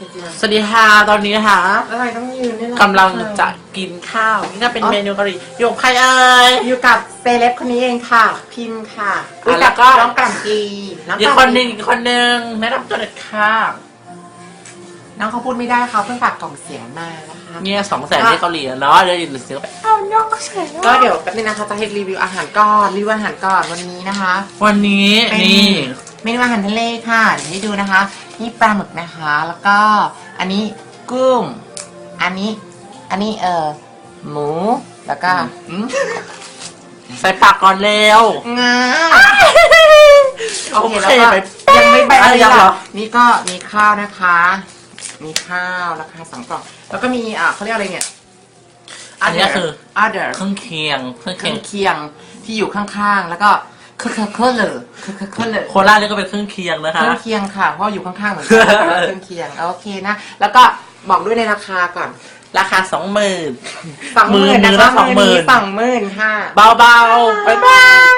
จริงสวัสดีค่ะตอนนี้นะคะๆอะไรต้องยืนนี่ล่ะกำลังจะกินข้าว นี่ก็เป็นเมนูเกาหลีอยู่กับใครเอ่ยอยู่กับเซเลบคนนี้เองค่ะ พิมพ์ค่ะอะอุ๊ยแล้วก็น้องกล่ำปีน้องอีกกล่ำคนหนึ่งอีกคนหนึ่งแนะนำตัวเด็ดค่ะน้องเขาพูดไม่ได้เขาเพิ่งฝากกล่องเสียงมานะคะเนี่ยสองแสนที่เกาหลีอะเนาะเดี๋ยวหรือเสียงไปเอาน้องแสนก็เดี๋ยวแป๊บนึงนะคะจะให้รีวิวอาหารก่อนรีวิวอาหารก่อนวันนี้นะคะ วันนี้เป็นนี่ เมนูอาหารทะเลค่ะเดี๋ยวให้ดูนะคะ นี่ปลาหมึกนะคะ แล้วก็อันนี้กุ้ง อันนี้ อันนี้เอ่อหมู แล้วก็อืมใส่ปากก่อนเร็ว งาโอเคโอแล้วเคก็ไป ยังไม่ไปอะเลยยังเหรอล่ะนี่ก็มีข้าวนะคะ มีข้าวนะคะสองกล่อง แล้วก็มีอ่าเขาเรียกอะไรเนี่ย อันนี้คือ other เครื่องเคียงเครื่องเคเคีรื่ยองงเคียงที่อยู่ข้างๆ แล้วก็เครื่องเครื่องเลยเครื่องเครื่องเลยโคราชนี่ก็เป็นเครื่องเคียงนะเคคะ รื่องเคียงค่ะ เพราะอยู่ข้างๆเหมือนกันนะคะเครื่องเคียงโอเคนะ แล้วก็บอกด้วยในราคาก่อน ราคาสองหมื่น สองหมื่นมืนะอคะละสองหมื่นสองหมื่นค่ะ เบาๆ บ๊ายบาย